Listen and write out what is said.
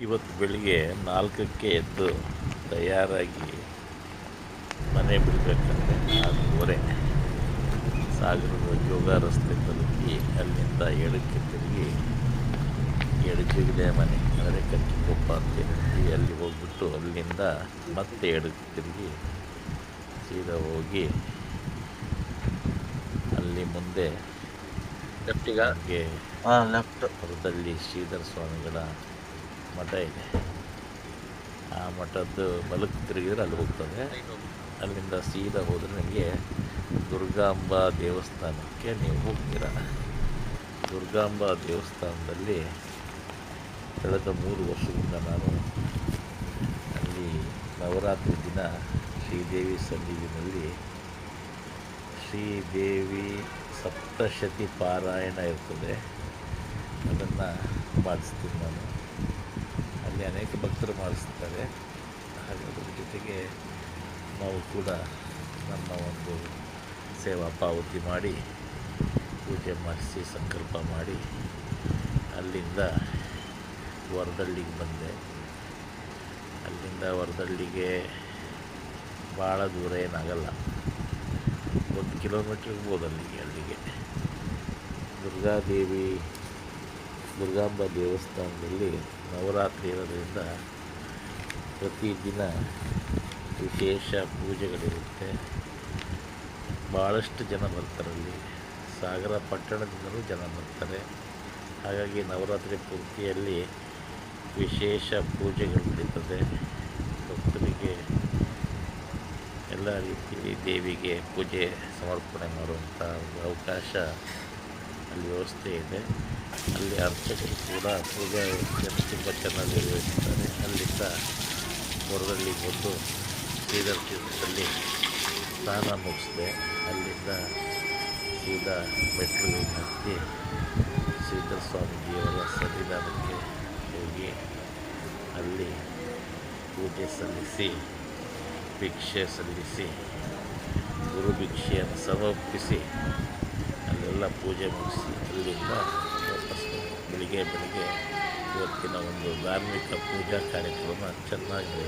ಇವತ್ತು ಬೆಳಿಗ್ಗೆ ನಾಲ್ಕಕ್ಕೆ ಎದ್ದು ತಯಾರಾಗಿ ಮನೆ ಬಿಡಬೇಕಂದ್ರೆ ನಾಲ್ಕೂವರೆ ಸಾಗರದ ಯೋಗ ರಸ್ತೆ ತಲುಪಿ ಅಲ್ಲಿಂದ ಎಡಕ್ಕೆ ತಿರುಗಿ ಎಡಕ್ಕೆ ಮನೆ ಅಂದರೆ ಕಚ್ಚಿಕೊಪ್ಪ ಅಂತ ಹೇಳಿ ಅಲ್ಲಿ ಹೋಗ್ಬಿಟ್ಟು ಅಲ್ಲಿಂದ ಮತ್ತೆ ಎಡಕ್ಕೆ ತಿರುಗಿ ಸೀದಾ ಹೋಗಿ ಅಲ್ಲಿ ಮುಂದೆ ಲೆಫ್ಟಿಗೆ ಲೆಫ್ಟ್ ಹೊರದಲ್ಲಿ ಶ್ರೀಧರ ಸ್ವಾಮಿಗಳ ಮಠ ಇದೆ. ಆ ಮಠದ್ದು ಬಲಕ್ಕೆ ತಿರುಗಿದ್ರೆ ಅಲ್ಲಿ ಹೋಗ್ತದೆ. ಅಲ್ಲಿಂದ ಸೀದಾ ಹೋದರೆ ನಿಮಗೆ ದುರ್ಗಾಂಬ ದೇವಸ್ಥಾನಕ್ಕೆ ನೀವು ಹೋಗ್ತೀರ. ದುರ್ಗಾಂಬ ದೇವಸ್ಥಾನದಲ್ಲಿ ಕಳೆದ ಮೂರು ವರ್ಷದಿಂದ ನಾನು ಅಲ್ಲಿ ನವರಾತ್ರಿ ದಿನ ಶ್ರೀದೇವಿ ಸನ್ನಿಧಿನಲ್ಲಿ ಶ್ರೀದೇವಿ ಸಪ್ತಶತಿ ಪಾರಾಯಣ ಇರ್ತದೆ. ಅದನ್ನು ಮಾಡಿಸ್ತೀನಿ ನಾನು. ಅಲ್ಲಿ ಅನೇಕ ಭಕ್ತರು ಮಾಡಿಸ್ತಾರೆ. ಹಾಗೆ ಅದರ ಜೊತೆಗೆ ನಾವು ಕೂಡ ನಮ್ಮ ಒಂದು ಸೇವಾ ಪಾವತಿ ಮಾಡಿ, ಪೂಜೆ ಮಾಡಿಸಿ, ಸಂಕಲ್ಪ ಮಾಡಿ, ಅಲ್ಲಿಂದ ವರದಳ್ಳಿಗೆ ಬಂದೆ. ಅಲ್ಲಿಂದ ವರದಳ್ಳಿಗೆ ಭಾಳ ದೂರ ಏನಾಗಲ್ಲ. ಒಂದು ಕಿಲೋಮೀಟ್ರ್ ಇರ್ಬೋದು ಅಲ್ಲಿಗೆ ಅಲ್ಲಿಗೆ. ದುರ್ಗಾದೇವಿ, ದುರ್ಗಾಂಬ ದೇವಸ್ಥಾನದಲ್ಲಿ ನವರಾತ್ರಿ ಇರೋದರಿಂದ ಪ್ರತಿದಿನ ವಿಶೇಷ ಪೂಜೆಗಳಿರುತ್ತೆ. ಭಾಳಷ್ಟು ಜನ ಬರ್ತಾರಲ್ಲಿ ಸಾಗರ ಪಟ್ಟಣದಿಂದಲೂ ಜನ ಬರ್ತಾರೆ. ಹಾಗಾಗಿ ನವರಾತ್ರಿ ಪೂರ್ತಿಯಲ್ಲಿ ವಿಶೇಷ ಪೂಜೆಗಳು ನಡೀತದೆ. ಭಕ್ತರಿಗೆ ಎಲ್ಲ ರೀತಿಯಲ್ಲಿ ದೇವಿಗೆ ಪೂಜೆ ಸಮರ್ಪಣೆ ಮಾಡುವಂಥ ಒಂದು ಅವಕಾಶ ಅಲ್ಲಿ ವ್ಯವಸ್ಥೆ ಇದೆ. ಅಲ್ಲಿ ಅರ್ಚಕರು ಕೂಡ ಪೂಜಾ ವ್ಯವಸ್ಥೆ ತುಂಬ ಚೆನ್ನಾಗಿ ನಿರ್ವಹಿಸ್ತಾರೆ ಅಲ್ಲಿಂದ ಹೊರದಲ್ಲಿ ಬಂದು ಶ್ರೀಧರ್ ತೀರ್ಥದಲ್ಲಿ ಸ್ನಾನ ಮುಗಿಸಿದೆ, ಅಲ್ಲಿಂದ ಸೀದಾ ಮೆಟ್ಟಿಲು ಹತ್ತಿ ಶ್ರೀಧರ ಸ್ವಾಮೀಜಿಯವರ ಸನ್ನಿಧಾನಕ್ಕೆ ಹೋಗಿ ಅಲ್ಲಿ ಪೂಜೆ ಸಲ್ಲಿಸಿ, ಭಿಕ್ಷೆ ಸಲ್ಲಿಸಿ ಗುರುಭಿಕ್ಷೆಯನ್ನು ಸಮರ್ಪಿಸಿ ಅಲ್ಲೆಲ್ಲ ಪೂಜೆ ಮುಗಿಸಿ ಅಲ್ಲಿಂದ ವಾಪಸ್ ಬೆಳಿಗ್ಗೆ ಬೆಳಿಗ್ಗೆ ಇವತ್ತಿನ ಒಂದು ಧಾರ್ಮಿಕ ಪೂಜಾ ಕಾರ್ಯಕ್ರಮ ಚೆನ್ನಾಗಿ